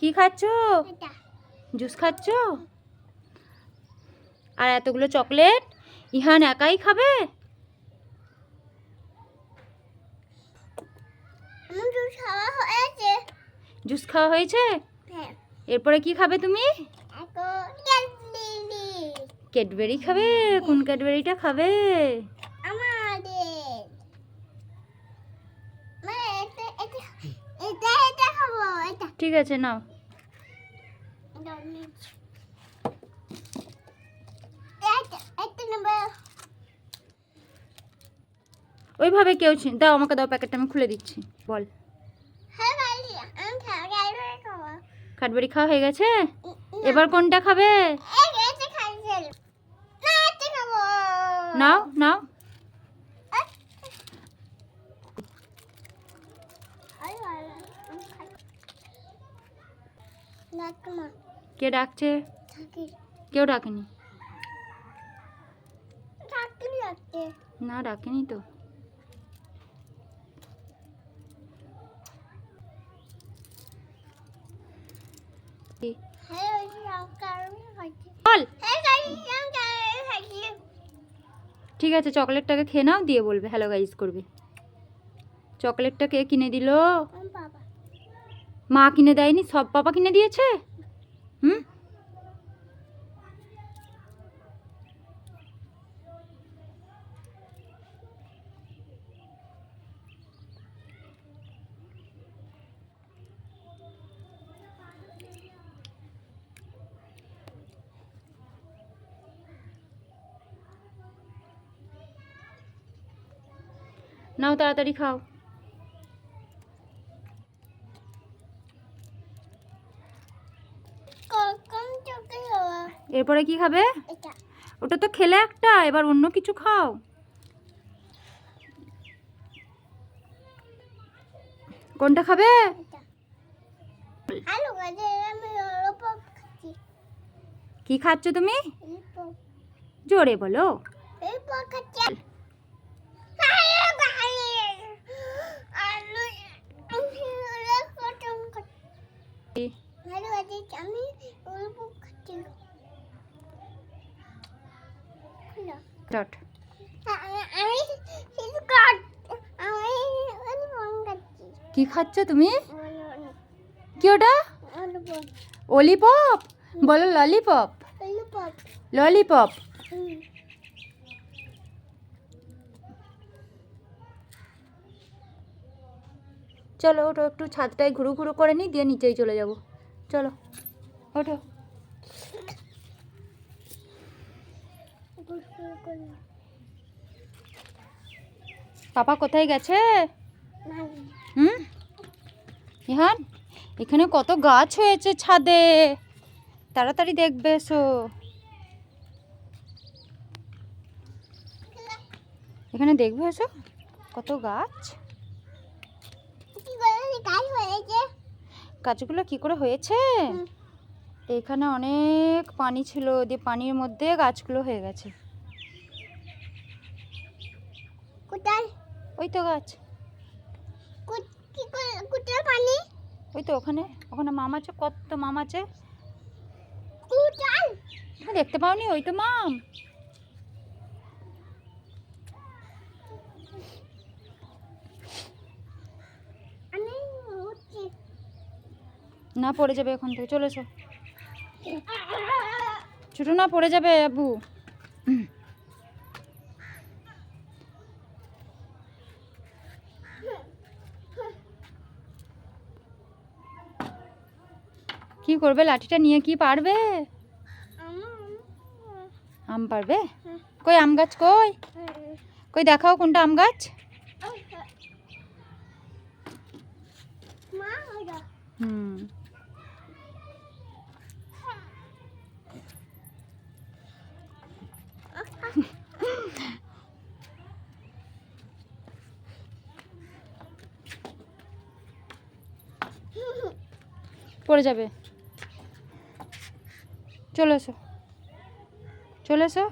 কি খাচ্ছ? জুস খাচ্ছ? আর এতগুলো চকলেট? ইহান একাই খাবে? জুস খাওয়া হয়েছে। হ্যাঁ। এরপরে কি খাবে তুমি? ক্যাডবেরি। ক্যাডবেরি খাবে? কোন ক্যাডবেরিটা খাবে? ঠিক আছে নাও। ওইভাবে কেউ দাও আমাকে দাও প্যাকেটটা আমি খুলে দিচ্ছি বল। ক্যাডবেরি খাওয়া হয়ে গেছে? এবার কোনটা খাবে। নাও নাও। কে ডাকছে? কেউ ডাকেনি? না ডাকেনি তো? হ্যাঁ বল। হ্যাঁ ঠিক আছে চকলেটটাকে খেয়ে নাও দিয়ে বলবে হ্যালো গাইজ করবে। চকলেটটা কে কিনে দিল? মা কিনে দেয়নি সব পাপা কিনে দিয়েছে? হুম? নাও তাড়াতাড়ি খাও। এরপরে কি খাবে? ওটা তো খেলে একটা এবার অন্য কিছু খাও। কোনটা খাবে? কি খাচ্ছ তুমি? জোরে বলো ললিপপ খাচ্ছি আলু গাছে আলু আমি ললিপপ খাচ্ছি আলু গাছে আমি ললিপপ খাচ্ছি খুলো ডট কি খাচ্ছ তুমি? কি ওটা? অলিপপ বলো ললিপপ ললিপপ চলো ওঠো একটু ছাদটায় ঘুরু ঘুরু করে নিই দিয়ে নিচেই চলে যাব। চলো ওঠো গোসল করি পাপা কোথায় গেছে? হুম? ইহান এখানে কত গাছ হয়েছে ছাদে। তাড়াতাড়ি দেখবে এসো। এখানে দেখবে এসো কত গাছ। গাছগুলো কি করে হয়েছে। এখানে অনেক পানি ছিল দিয়ে পানির মধ্যে গাছগুলো হয়ে গেছে। কোথায়? ওই তো গাছ। কো- কোথায় পানি? ওই তো ওখানে ওখানে মাম আছে কত মাম আছে। দেখতে পাওনি ওই তো মাম। না পড়ে যাবে ওখান থেকে চলে এসো। ছোটো না পড়ে যাবে আবু কি করবে লাঠিটা নিয়ে কি পারবে? আম পারবে? কই আম গাছ কই? কই দেখাও কোনটা আম গাছ। হুম। পড়ে যাবে। চলে এসো। চলে এসো।